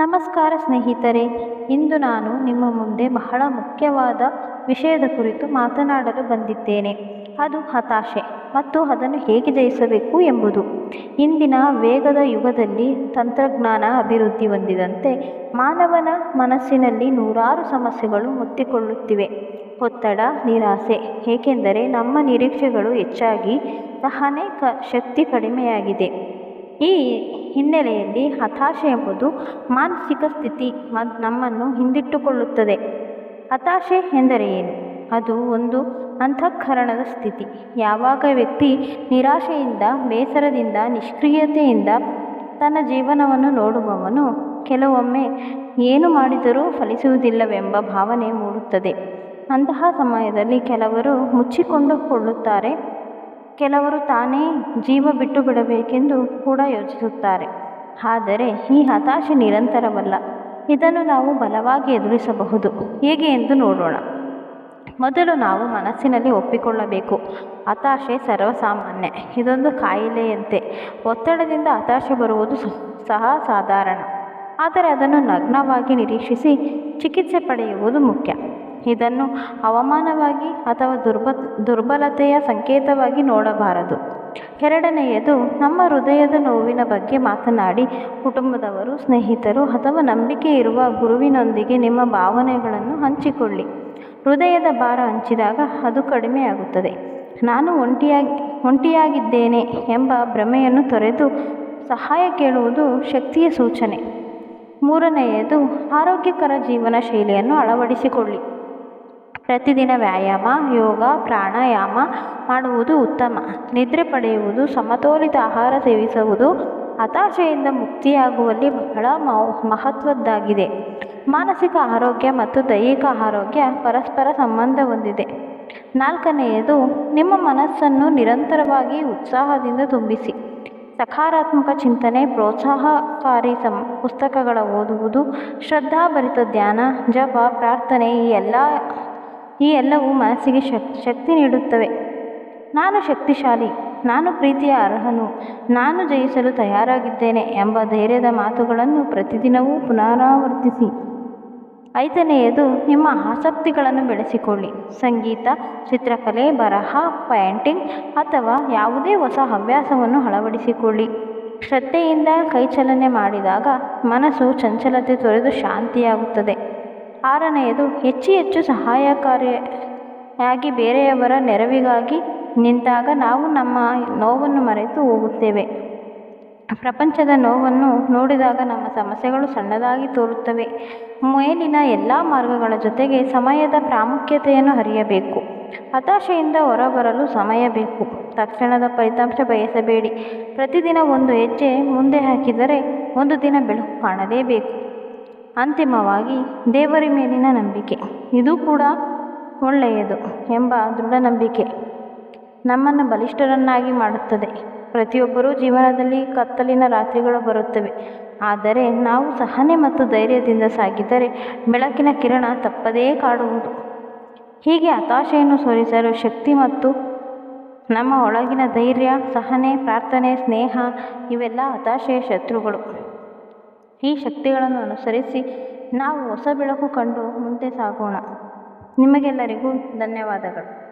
ನಮಸ್ಕಾರ ಸ್ನೇಹಿತರೆ, ಇಂದು ನಾನು ನಿಮ್ಮ ಮುಂದೆ ಬಹಳ ಮುಖ್ಯವಾದ ವಿಷಯದ ಕುರಿತು ಮಾತನಾಡಲು ಬಂದಿದ್ದೇನೆ. ಅದು ಹತಾಶೆ ಮತ್ತು ಅದನ್ನು ಹೇಗೆ ಜಯಿಸಬೇಕು ಎಂಬುದು. ಇಂದಿನ ವೇಗದ ಯುಗದಲ್ಲಿ ತಂತ್ರಜ್ಞಾನ ಅಭಿವೃದ್ಧಿ ಹೊಂದಿದಂತೆ ಮಾನವನ ಮನಸ್ಸಿನಲ್ಲಿ ನೂರಾರು ಸಮಸ್ಯೆಗಳು ಮುತ್ತಿಕೊಳ್ಳುತ್ತಿವೆ. ಒತ್ತಡ, ನಿರಾಸೆ, ಏಕೆಂದರೆ ನಮ್ಮ ನಿರೀಕ್ಷೆಗಳು ಹೆಚ್ಚಾಗಿ ಸಹನೆ ಕ, ಶಕ್ತಿ ಕಡಿಮೆಯಾಗಿದೆ. ಈ ಹಿನ್ನೆಲೆಯಲ್ಲಿ ಹತಾಶೆ ಎಂಬುದು ಮಾನಸಿಕ ಸ್ಥಿತಿ ನಮ್ಮನ್ನು ಹಿಂದಿಟ್ಟುಕೊಳ್ಳುತ್ತದೆ. ಹತಾಶೆ ಎಂದರೆ ಏನು? ಅದು ಒಂದು ಅಂತಃಕರಣದ ಸ್ಥಿತಿ. ಯಾವಾಗ ವ್ಯಕ್ತಿ ನಿರಾಶೆಯಿಂದ, ಬೇಸರದಿಂದ, ನಿಷ್ಕ್ರಿಯತೆಯಿಂದ ತನ್ನ ಜೀವನವನ್ನು ನೋಡುವವನು, ಕೆಲವೊಮ್ಮೆ ಏನು ಮಾಡಿದರೂ ಫಲಿಸುವುದಿಲ್ಲವೆಂಬ ಭಾವನೆ ಮೂಡುತ್ತದೆ. ಅಂತಹ ಸಮಯದಲ್ಲಿ ಕೆಲವರು ಮುಚ್ಚಿಕೊಂಡು ಕೊಳ್ಳುತ್ತಾರೆ. ಕೆಲವರು ತಾನೇ ಜೀವ ಬಿಟ್ಟು ಬಿಡಬೇಕೆಂದು ಕೂಡ ಯೋಚಿಸುತ್ತಾರೆ. ಆದರೆ ಈ ಹತಾಶೆ ನಿರಂತರವಲ್ಲ. ಇದನ್ನು ನಾವು ಬಲವಾಗಿ ಎದುರಿಸಬಹುದು. ಹೇಗೆ ಎಂದು ನೋಡೋಣ. ಮೊದಲು ನಾವು ಮನಸ್ಸಿನಲ್ಲಿ ಒಪ್ಪಿಕೊಳ್ಳಬೇಕು. ಹತಾಶೆ ಸರ್ವಸಾಮಾನ್ಯ. ಇದೊಂದು ಕಾಯಿಲೆಯಂತೆ. ಒತ್ತಡದಿಂದ ಹತಾಶೆ ಬರುವುದು ಸಹ ಸಾಧಾರಣ. ಆದರೆ ಅದನ್ನು ನಗ್ನವಾಗಿ ನಿರೀಕ್ಷಿಸಿ ಚಿಕಿತ್ಸೆ ಪಡೆಯುವುದು ಮುಖ್ಯ. ಇದನ್ನು ಅವಮಾನವಾಗಿ ಅಥವಾ ದುರ್ಬ, ದುರ್ಬಲತೆಯ ಸಂಕೇತವಾಗಿ ನೋಡಬಾರದು. ಎರಡನೆಯದು, ನಮ್ಮ ಹೃದಯದ ನೋವಿನ ಬಗ್ಗೆ ಮಾತನಾಡಿ, ಕುಟುಂಬದವರು, ಸ್ನೇಹಿತರು ಅಥವಾ ನಂಬಿಕೆ ಇರುವ ಗುರುವಿನೊಂದಿಗೆ ನಿಮ್ಮ ಭಾವನೆಗಳನ್ನು ಹಂಚಿಕೊಳ್ಳಿ. ಹೃದಯದ ಭಾರ ಹಂಚಿದಾಗ ಅದು ಕಡಿಮೆಯಾಗುತ್ತದೆ ನಾನು ಒಂಟಿಯಾಗಿ, ಒಂಟಿಯಾಗಿದ್ದೇನೆ ಎಂಬ ಭ್ರಮೆಯನ್ನು ತೊರೆದು ಸಹಾಯ ಕೇಳುವುದು ಶಕ್ತಿಯ ಸೂಚನೆ. ಮೂರನೆಯದು, ಆರೋಗ್ಯಕರ ಜೀವನ ಶೈಲಿಯನ್ನು ಅಳವಡಿಸಿಕೊಳ್ಳಿ. ಪ್ರತಿದಿನ ವ್ಯಾಯಾಮ, ಯೋಗ, ಪ್ರಾಣಾಯಾಮ ಮಾಡುವುದು ಉತ್ತಮ. ನಿದ್ರೆ ಪಡೆಯುವುದು, ಸಮತೋಲಿತ ಆಹಾರ ಸೇವಿಸುವುದು ಹತಾಶೆಯಿಂದ ಮುಕ್ತಿಯಾಗುವಲ್ಲಿ ಬಹಳ ಮಹತ್ವದ್ದಾಗಿದೆ. ಮಾನಸಿಕ ಆರೋಗ್ಯ ಮತ್ತು ದೈಹಿಕ ಆರೋಗ್ಯ ಪರಸ್ಪರ ಸಂಬಂಧ ಹೊಂದಿದೆ. ನಾಲ್ಕನೆಯದು, ನಿಮ್ಮ ಮನಸ್ಸನ್ನು ನಿರಂತರವಾಗಿ ಉತ್ಸಾಹದಿಂದ ತುಂಬಿಸಿ. ಸಕಾರಾತ್ಮಕ ಚಿಂತನೆ, ಪ್ರೋತ್ಸಾಹಕಾರಿ ಸಂ, ಪುಸ್ತಕಗಳ ಓದುವುದು, ಶ್ರದ್ಧಾಭರಿತ ಧ್ಯಾನ, ಜಪ, ಪ್ರಾರ್ಥನೆ ಈ ಎಲ್ಲ ಈ ಎಲ್ಲವೂ ಮನಸ್ಸಿಗೆ ಶಕ್, ಶಕ್ತಿ ನೀಡುತ್ತವೆ. ನಾನು ಶಕ್ತಿಶಾಲಿ, ನಾನು ಪ್ರೀತಿಯ ಅರ್ಹನು, ನಾನು ಜಯಿಸಲು ತಯಾರಾಗಿದ್ದೇನೆ ಎಂಬ ಧೈರ್ಯದ ಮಾತುಗಳನ್ನು ಪ್ರತಿದಿನವೂ ಪುನರಾವರ್ತಿಸಿ. ಐದನೆಯದು, ನಿಮ್ಮ ಆಸಕ್ತಿಗಳನ್ನು ಬೆಳೆಸಿಕೊಳ್ಳಿ. ಸಂಗೀತ, ಚಿತ್ರಕಲೆ, ಬರಹ, ಪೇಂಟಿಂಗ್ ಅಥವಾ ಯಾವುದೇ ಹೊಸ ಹವ್ಯಾಸವನ್ನು ಅಳವಡಿಸಿಕೊಳ್ಳಿ. ಶ್ರದ್ಧೆಯಿಂದ ಕೈಚಲನೆ ಮಾಡಿದಾಗ ಮನಸ್ಸು ಚಂಚಲತೆ ತೊರೆದು ಶಾಂತಿಯಾಗುತ್ತದೆ. ಆರನೆಯದು, ಹೆಚ್ಚು ಹೆಚ್ಚು ಸಹಾಯಕಾರಿಯಾಗಿ ಬೇರೆಯವರ ನೆರವಿಗಾಗಿ ನಿಂತಾಗ ನಾವು ನಮ್ಮ ನೋವನ್ನು ಮರೆತು ಹೋಗುತ್ತೇವೆ. ಪ್ರಪಂಚದ ನೋವನ್ನು ನೋಡಿದಾಗ ನಮ್ಮ ಸಮಸ್ಯೆಗಳು ಸಣ್ಣದಾಗಿ ತೋರುತ್ತವೆ. ಮೇಲಿನ ಎಲ್ಲ ಮಾರ್ಗಗಳ ಜೊತೆಗೆ ಸಮಯದ ಪ್ರಾಮುಖ್ಯತೆಯನ್ನು ಅರಿಯಬೇಕು. ಹತಾಶೆಯಿಂದ ಹೊರಬರಲು ಸಮಯ ಬೇಕು. ತಕ್ಷಣದ ಫಲಿತಾಂಶ ಬಯಸಬೇಡಿ. ಪ್ರತಿದಿನ ಒಂದು ಹೆಜ್ಜೆ ಮುಂದೆ ಹಾಕಿದರೆ ಒಂದು ದಿನ ಬೆಳಕು ಕಾಣಲೇಬೇಕು. ಅಂತಿಮವಾಗಿ ದೇವರ ಮೇಲಿನ ನಂಬಿಕೆ. ಇದು ಕೂಡ ಒಳ್ಳೆಯದು ಎಂಬ ದೃಢ ನಂಬಿಕೆ ನಮ್ಮನ್ನು ಬಲಿಷ್ಠರನ್ನಾಗಿ ಮಾಡುತ್ತದೆ. ಪ್ರತಿಯೊಬ್ಬರೂ ಜೀವನದಲ್ಲಿ ಕತ್ತಲಿನ ರಾತ್ರಿಗಳು ಬರುತ್ತವೆ. ಆದರೆ ನಾವು ಸಹನೆ ಮತ್ತು ಧೈರ್ಯದಿಂದ ಸಾಗಿದರೆ ಬೆಳಕಿನ ಕಿರಣ ತಪ್ಪದೇ ಕಾಡುವುದು. ಹೀಗೆ ಹತಾಶೆಯನ್ನು ಸೋರಿಸಲು ಶಕ್ತಿ ಮತ್ತು ನಮ್ಮ ಒಳಗಿನ ಧೈರ್ಯ, ಸಹನೆ, ಪ್ರಾರ್ಥನೆ, ಸ್ನೇಹ ಇವೆಲ್ಲ ಹತಾಶೆಯ ಶತ್ರುಗಳು. ಈ ಶಕ್ತಿಗಳನ್ನು ಅನುಸರಿಸಿ ನಾವು ಹೊಸ ಬೆಳಕು ಕಂಡು ಮುಂದೆ ಸಾಗೋಣ. ನಿಮಗೆಲ್ಲರಿಗೂ ಧನ್ಯವಾದಗಳು.